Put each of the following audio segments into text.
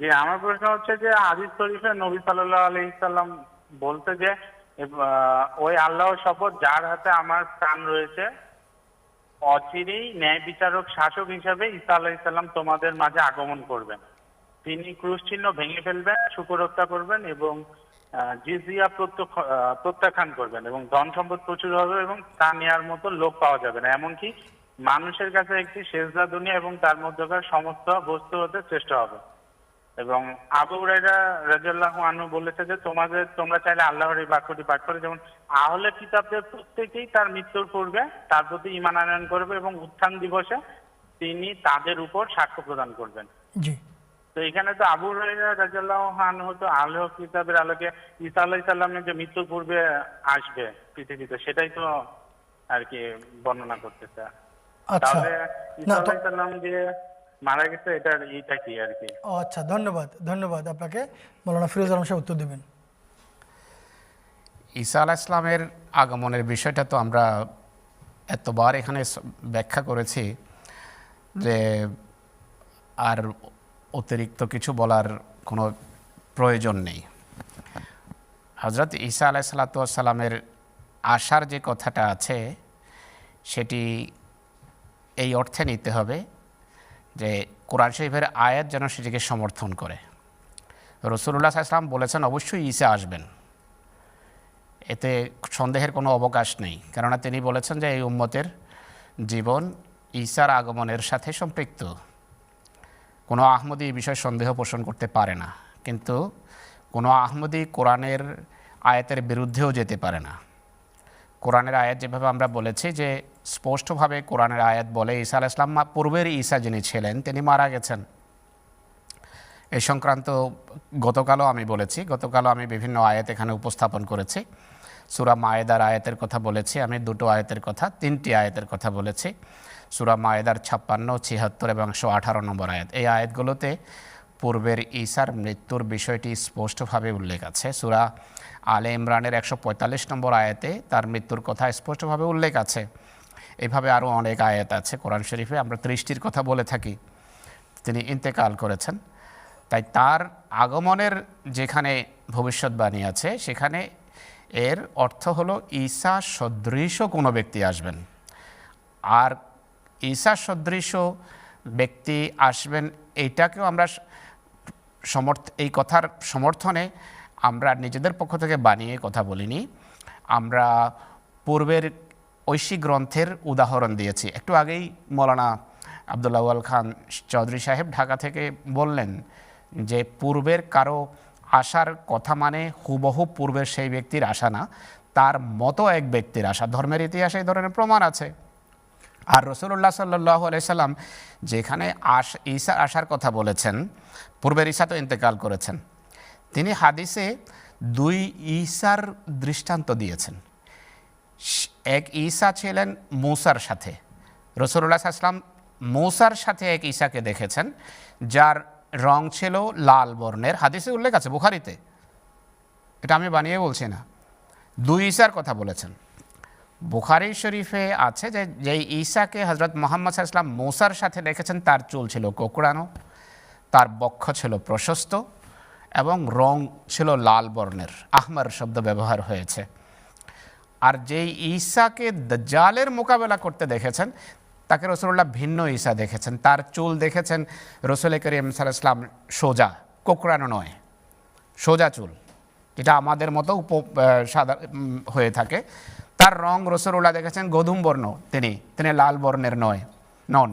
যে আমার প্রশ্ন হচ্ছে যে শরীফে নবী সাল্লাম বলতে যে ওই আল্লাহর শপথ যার হাতে আমার রয়েছে, অচিরেই ন্যায় বিচারক শাসক হিসাবে আলাইসাল্লাম তোমাদের মাঝে আগমন করবেন। তিনি ক্রুশ চিহ্ন ভেঙে ফেলবেন করবেন এবং জিজিয়া প্রত্যাখ্যান করবেন এবং ধন সম্পদ প্রচুর হবে এবং তা নেওয়ার মতো লোক পাওয়া যাবে না। এমনকি মানুষের কাছে একটি সেজদা দুনিয়া এবং তার মধ্যকার সমস্ত বস্তু হতে চেষ্টা হবে। এবং আবু হুরাইরা রাদিয়াল্লাহু আনহু বলেছে যে তোমাদের তোমরা চাইলে আল্লাহর এই বাক্যটি পাঠ করে। যেমন আহলে কিতাবদের প্রত্যেকেই তার মৃত্যুর পূর্বে তার প্রতি ঈমান আনয়ন করবে এবং উত্থান দিবসে তিনি তাদের উপর সাক্ষ্য প্রদান করবেন। তো এখানে তো আবু হুরাইরা রাদিয়াল্লাহু আনহু তো আহলে কিতাবের আলোকে ইসা আলাইহিস সালামের যে মৃত্যুর পূর্বে আসবে পৃথিবীতে সেটাই তো আর কি বর্ণনা করতেছে। আচ্ছা। তাহলে তো আলাইহিস সালাম যে মারা গেছে এটার এইটা কি আর কি? ও আচ্ছা ধন্যবাদ ধন্যবাদ আপনাকে। মৌলানা ফিরোজ আলম সাহেব উত্তর দেবেন। ঈসা আলাহ ইসলামের আগমনের বিষয়টা তো আমরা এতবার এখানে ব্যাখ্যা করেছি যে আর অতিরিক্ত কিছু বলার কোনো প্রয়োজন নেই। হজরত ঈসা আলাহ সাল্লাতামের আসার যে কথাটা আছে সেটি এই অর্থে নিতে হবে যে কোরআন শরীফের আয়াত যেন সেটিকে সমর্থন করে। রসুল্লাহ আসলাম বলেছেন, অবশ্যই ঈসা আসবেন। এতে সন্দেহের কোনো অবকাশ নেই। কেননা তিনি বলেছেন যে এই উম্মতের জীবন ঈসার আগমনের সাথে সম্পৃক্ত। কোনো আহমদি এই বিষয়ে সন্দেহ পোষণ করতে পারে না। কিন্তু কোনো আহমদি কোরআনের আয়াতের বিরুদ্ধেও যেতে পারে না। কোরআনের আয়াত যেভাবে আমরা বলেছি যে স্পষ্টভাবে কোরআনের আয়াত বলে ঈসা আলাহ ইসলাম পূর্বের ঈসা যিনি ছিলেন, তিনি মারা গেছেন। এই সংক্রান্ত গতকালও আমি বলেছি, গতকালও আমি বিভিন্ন আয়াত এখানে উপস্থাপন করেছি। সুরা মায়েদার আয়াতের কথা বলেছি, আমি দুটো আয়াতের কথা, তিনটি আয়াতের কথা বলেছি। সুরা মায়েদার ছাপ্পান্ন, ছিয়াত্তর এবং একশো আঠারো নম্বর আয়াত। এই আয়াতগুলোতে পূর্বের ঈসার মৃত্যুর বিষয়টি স্পষ্টভাবে উল্লেখ আছে। সুরা আলে ইমরানের একশো পঁয়তাল্লিশ নম্বর আয়াতে তার মৃত্যুর কথা স্পষ্টভাবে উল্লেখ আছে। এভাবে আরও অনেক আয়াত আছে কোরআন শরীফে, আমরা ত্রিশটির কথা বলে থাকি। তিনি ইন্তেকাল করেছেন। তাই তার আগমনের যেখানে ভবিষ্যৎবাণী আছে, সেখানে এর অর্থ হলো ঈসা সদৃশ কোনো ব্যক্তি আসবেন। আর ঈসা সদৃশ ব্যক্তি আসবেন এইটাকেও আমরা সমর্থ, এই কথার সমর্থনে আমরা নিজেদের পক্ষ থেকে বানিয়ে কথা বলিনি। আমরা পূর্বের ঐশী গ্রন্থের উদাহরণ দিয়েছি। একটু আগেই মৌলানা আবদুল্লাহ আল খান চৌধুরী সাহেব ঢাকা থেকে বললেন যে, পূর্বের কারও আসার কথা মানে হুবহু পূর্বের সেই ব্যক্তির আশা না। তার মতো এক ব্যক্তির আশা। ধর্মের ইতিহাসে এই ধরনের প্রমাণ আছে। আর রসুল্লাহ সাল্লাহ সাল্লাম যেখানে আস ঈসা আসার কথা বলেছেন, পূর্বের ঈসা তো ইন্তেকাল করেছেন, তিনি হাদিসে দুই ঈসার দৃষ্টান্ত দিয়েছেন। এক ঈসা ছিলেন মূসার সাথে। রসুল্লাহ আসলাম মূসার সাথে এক ঈসাকে দেখেছেন, যার রং ছিল লাল বর্ণের। হাদিসে উল্লেখ আছে, বুখারিতে। এটা আমি বানিয়ে বলছি না। দুই ঈসার কথা বলেছেন। বুখারি শরীফে আছে যে যেই ঈসাকে হজরত মোহাম্মদ ইসলাম মৌসার সাথে দেখেছেন তার চুল ছিল কোকড়ানো, তার বক্ষ ছিল প্রশস্ত এবং রং ছিল লাল বর্ণের, আহমার শব্দ ব্যবহার হয়েছে। আর যেই ঈসাকে দজ্জালের মোকাবেলা করতে দেখেছেন, তাকে রসুল্লাহ ভিন্ন ঈসা দেখেছেন। তার চুল দেখেছেন রসুল করিম সাল্লাম সোজা, কোকড়ানো নয়, সোজা চুল। যেটা আমাদের মতো উপ হয়ে থাকে। তার রং রসুল্লাহ দেখেছেন গধুম বর্ণ, তিনি তিনি লাল বর্ণের নয়, নন।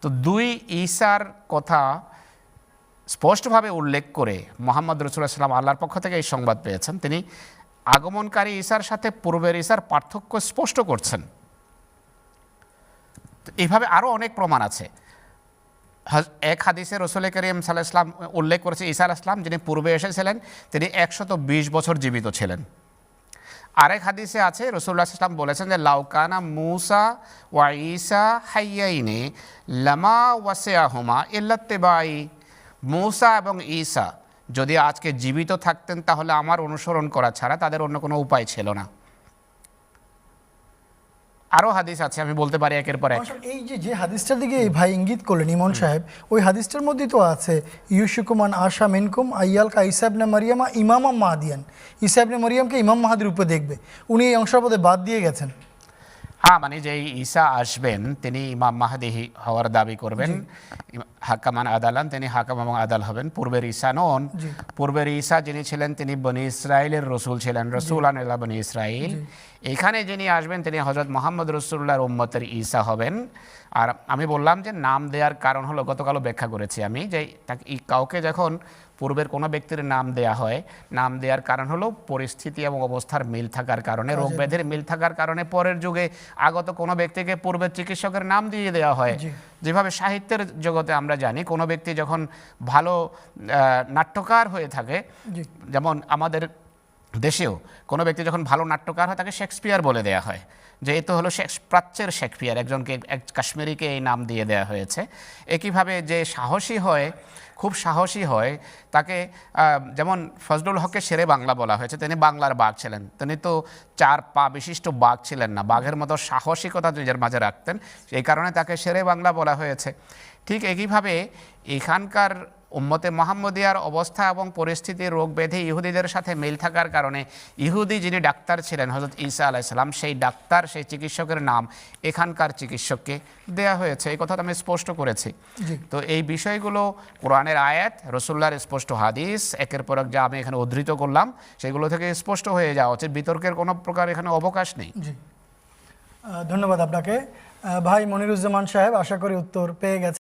তো দুই ঈশার কথা স্পষ্টভাবে উল্লেখ করে মোহাম্মদ রসুল্লাহ সাল্লাম আল্লাহর পক্ষ থেকে এই সংবাদ পেয়েছেন। তিনি আগমনকারী ঈশার সাথে পূর্বের ঈশার পার্থক্য স্পষ্ট করছেন। এইভাবে আরও অনেক প্রমাণ আছে। এক হাদিসে রসুল করিম সাল্লাহ ইসলাম উল্লেখ করেছে, ঈসা আলাহ ইসলাম যিনি পূর্বে এসেছিলেন, তিনি একশত বিশ বছর জীবিত ছিলেন। আরেক হাদিসে আছে রসুল্লাহ ইসলাম বলেছেন যে লাউকানা মুসা ওয়া ইসা হাইয়াইনে লামা ওয়াসিয়াহুমা ইল্লাত্তেবাই মুসা এবং ঈসা যদি আজকে জীবিত থাকতেন, তাহলে আমার অনুসরণ করা ছাড়া তাদের অন্য কোনো উপায় ছিল না। আরও হাদিস আছে আমি বলতে পারি একের পর এক। এই যে যে হাদিসটার দিকে এই ভাই ইঙ্গিত করলেন ইমন সাহেব ওই হাদিসটার মধ্যে তো আছে ইউসুকুমান আশা মেনকুম আইয়াল কা ইসাবনে মারিয়ামা ইমামা মাহাদিয়ান ইসাবনে মারিয়ামকে ইমাম মাহাদির উপরে দেখবে উনি এই অংশ পদে বাদ দিয়ে গেছেন। হ্যাঁ মানে যে ঈসা আসবেন তিনি ইমাম মাহাদি হওয়ার দাবি করবেন। হাকামান আদালান তিনি হাকাম এবং আদাল হবেন। পূর্বের ঈসা নন। পূর্বের ঈসা যিনি ছিলেন তিনি বনি ইসরায়েলের রসুল ছিলেন। রসুল আনিল্লাহ বনি ইসরাইল। এখানে যিনি আসবেন তিনি হজরত মোহাম্মদ রসুল্লাহর উম্মতের ঈসা হবেন। আর আমি বললাম যে নাম দেওয়ার কারণ হলো গতকালও ব্যাখ্যা করেছি আমি যে তাকে কাউকে যখন পূর্বের কোনো ব্যক্তির নাম দেয়া হয় নাম দেওয়ার কারণ হলো পরিস্থিতি এবং অবস্থার মিল থাকার কারণে রোগ ব্যাধির মিল থাকার কারণে পরের যুগে আগত কোনো ব্যক্তিকে পূর্বের চিকিৎসকের নাম দিয়ে দেওয়া হয়। যেভাবে সাহিত্যের জগতে আমরা জানি কোনো ব্যক্তি যখন ভালো নাট্যকার হয়ে থাকে যেমন আমাদের দেশেও কোনো ব্যক্তি যখন ভালো নাট্যকার হয় তাকে শেক্সপিয়ার বলে দেয়া হয়। যে এ তো হলো শেক্স- প্রাচ্যের শেক্সপিয়ার, একজনকে, এক কাশ্মীরিকে এই নাম দিয়ে দেওয়া হয়েছে। একইভাবে যে সাহসী হয়, খুব সাহসী হয়, তাকে যেমন ফজলুল হককে শেরে বাংলা বলা হয়েছে, তিনি বাংলার বাঘ ছিলেন। তিনি তো চার পা বিশিষ্ট বাঘ ছিলেন না, বাঘের মতো সাহসিকতা নিজের মাঝে রাখতেন এই কারণে তাকে শেরে বাংলা বলা হয়েছে। ঠিক একইভাবে এখানকার উম্মতে মোহাম্মদিয়ার অবস্থা এবং পরিস্থিতি রোগ ব্যাধি ইহুদিদের সাথে মিল থাকার কারণে ইহুদি যিনি ডাক্তার ছিলেন হজরত ঈসা আলাইসাল্লাম সেই ডাক্তার সেই চিকিৎসকের নাম এখানকার চিকিৎসককে দেয়া হয়েছে। এই কথা তো আমি স্পষ্ট করেছি। তো এই বিষয়গুলো কোরআনের আয়াত রসুল্লার স্পষ্ট হাদিস একের পর এক যা আমি এখানে উদ্ধৃত করলাম সেগুলো থেকে স্পষ্ট হয়ে যাওয়া উচিত। বিতর্কের কোনো প্রকার এখানে অবকাশ নেই। জি। ধন্যবাদ আপনাকে। ভাই মনিরুজ্জামান সাহেব আশা করি উত্তর পেয়ে গেছেন।